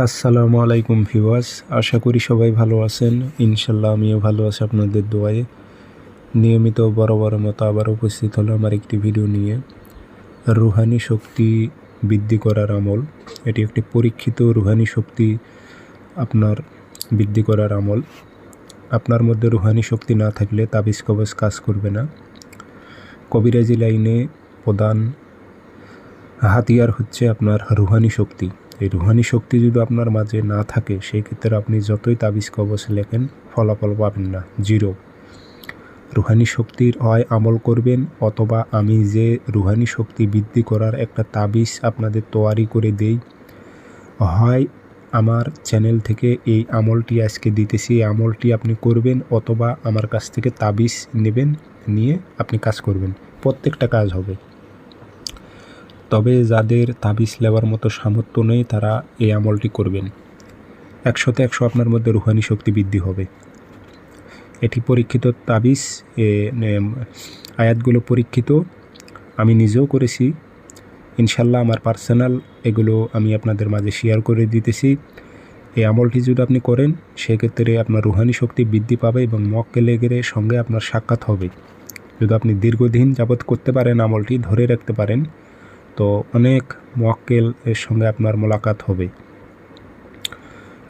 আসসালামু আলাইকুম ভিউয়ার্স, আশা করি সবাই ভালো আছেন। ইনশাল্লাহ আমিও ভালো আছি আপনাদের দোয়ায়ে। নিয়মিত বড় বড় মতো আবার উপস্থিত হলো আমার একটি ভিডিও নিয়ে। রুহানি শক্তি বৃদ্ধি করার আমল। এটি একটি পরীক্ষিত রুহানি শক্তি আপনার বৃদ্ধি করার আমল। আপনার মধ্যে রুহানি শক্তি না থাকলে তাবিজ কবজ কাজ করবে না। কবিরাজি লাইনে প্রধান হাতিয়ার হচ্ছে আপনার রুহানি শক্তি। এই রুহানি শক্তি যদি আপনার মাঝে না থাকে সেই ক্ষেত্রে আপনি যতই তাবিজ কবচ লেখেন, ফলাফল পাবেন না, জিরো। রুহানি শক্তির হয় আমল করবেন, অথবা আমি যে রুহানি শক্তি বৃদ্ধি করার একটা তাবিজ আপনাদের তৈরি করে দেই। হয় আমার চ্যানেল থেকে এই আমলটি আজকে দিতেছি, এই আমলটি আপনি করবেন, অথবা আমার কাছ থেকে তাবিজ নেবেন, নিয়ে আপনি কাজ করবেন। প্রত্যেকটা কাজ হবে। তবে যাদের তাবিজ নেওয়ার মতো সামর্থ্য নেই, তারা এই আমলটি করবেন। একশোতে একশো আপনার মধ্যে রুহানি শক্তি বৃদ্ধি হবে। এটি পরীক্ষিত তাবিজ আয়াতগুলো পরীক্ষিত। আমি নিজেও করেছি। ইনশাল্লাহ আমার পার্সোনাল এগুলো আমি আপনাদের মাঝে শেয়ার করে দিতেছি। এই আমলটি যদি আপনি করেন, সেক্ষেত্রে আপনার রুহানি শক্তি বৃদ্ধি পাবে এবং মক্কেলেগের সঙ্গে আপনার সাক্ষাৎ হবে। যদি আপনি দীর্ঘদিন যাবৎ করতে পারেন আমলটি, ধরে রাখতে পারেন তো অনেক মোয়াক্কেল এর সঙ্গে আপনার মোলাকাত হবে।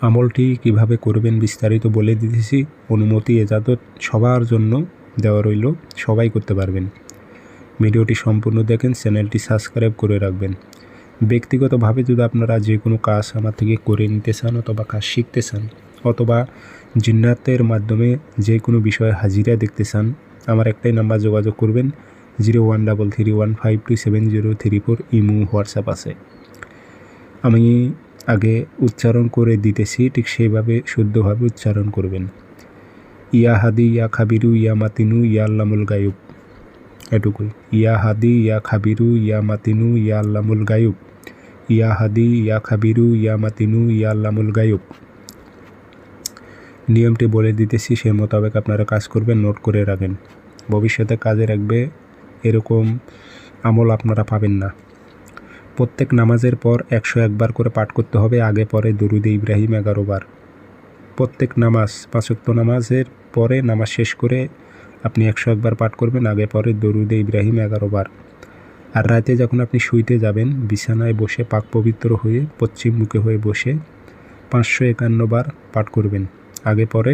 আমলটি কীভাবে করবেন বিস্তারিত বলে দিতেছি। অনুমতি এজাজত সবার জন্য দেওয়া রইল, সবাই করতে পারবেন। ভিডিওটি সম্পূর্ণ দেখেন, চ্যানেলটি সাবস্ক্রাইব করে রাখবেন। ব্যক্তিগতভাবে যদি আপনারা যে কোনো কাজ আমার থেকে করে নিতে চান অথবা কাজ শিখতে চান অথবা জিন্নাতের মাধ্যমে যে কোনো বিষয়ে হাজিরা দেখতে চান, আমার একটাই নাম্বার যোগাযোগ করবেন। Zero one double three one five two seven zero three four imo WhatsApp আছে। আমি আগে উচ্চারণ করে দিতেছি, ঠিক সেইভাবে শুদ্ধভাবে উচ্চারণ করবেন। ইয়া হাদি, ইয়া খাবিরু, ইয়া মাতিনু, ইয়া আল্লামুল গায়ুব। এটুকুই। ইয়া হাদি, ইয়া খাবিরু, ইয়া মাতিনু, ইয়া আল্লামুল গায়ুব। ইয়া হাদি, ইয়া খাবিরু, ইয়া মাতিনু, ইয়া আল্লামুল গায়ুব। নিয়মটি বলে দিতেছি, সেই মোতাবেক আপনারা কাজ করবেন, নোট করে রাখেন ভবিষ্যতে কাজে রাখবে এরকম আমল আপনারা পাবেন না। প্রত্যেক নামাজের পর একশো একবার করে পাঠ করতে হবে, আগে পরে দরুদে ইব্রাহিম এগারো বার। প্রত্যেক নামাজ পাঁচক্ত নামাজের পরে নামাজ শেষ করে আপনি একশো একবার পাঠ করবেন, আগে পরে দরুদে ইব্রাহিম এগারো বার। আর রাতে যখন আপনি শুইতে যাবেন, বিছানায় বসে পাক পবিত্র হয়ে পশ্চিম মুখে হয়ে বসে পাঁচশো একান্ন বার পাঠ করবেন, আগে পরে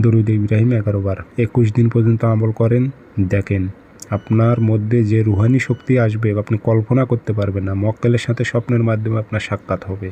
দরুদ ইব্রাহিম এগারো বার। একুশ দিন পর্যন্ত আমল করেন, দেখেন। আপনার মধ্যে যে রুহানি শক্তি আসবে, আপনি কল্পনা করতে পারবেন না। মক্কেলের সাথে স্বপ্নের মাধ্যমে আপনার সাক্ষাৎ হবে।